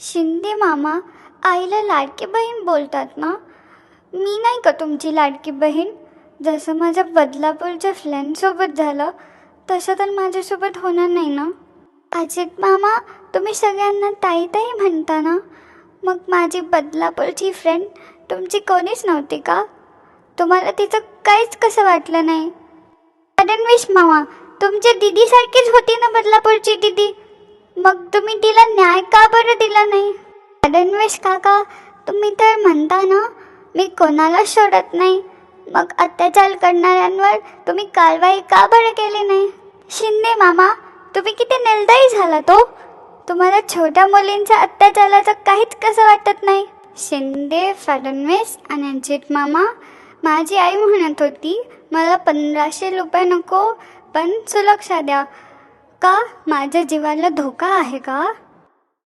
शिंदे मामा आईला लाडकी बहीण बोलतात ना? मी नाही का तुमची लाडकी बहीण? जसं माझ्या बदलापूरच्या फ्रेंडसोबत झालं तसं तर माझ्यासोबत होणार नाही ना? अजित मामा तुम्ही सगळ्यांना ताई ताई म्हणता ना? मग माझी बदलापूरची फ्रेंड तुमची कोणीच नव्हती का? तुम्हाला तिचं काहीच कसं वाटलं नाही? फडणवीस मामा तुमच्या दिदीसारखीच होती ना बदलापूरची दिदी? मग तुम्ही तिला न्याय का बरं दिला नाही? फडणवीस काका तुम्ही तर म्हणता ना मी कोणाला सोडत नाही. मग अत्याचार करणाऱ्यांवर तुम्ही कारवाई का बरं केली नाही? शिंदे मामा तुम्ही किती निर्दयी झाला तो? तुम्हाला छोट्या मुलींच्या अत्याचाराचं काहीच कसं वाटत नाही? शिंदे फडणवीस आणि अजित मामा माझी आई म्हणत होती मला पंधराशे रुपये नको पण सुरक्षा द्या. का? माझ्या जीवाला धोका आहे का?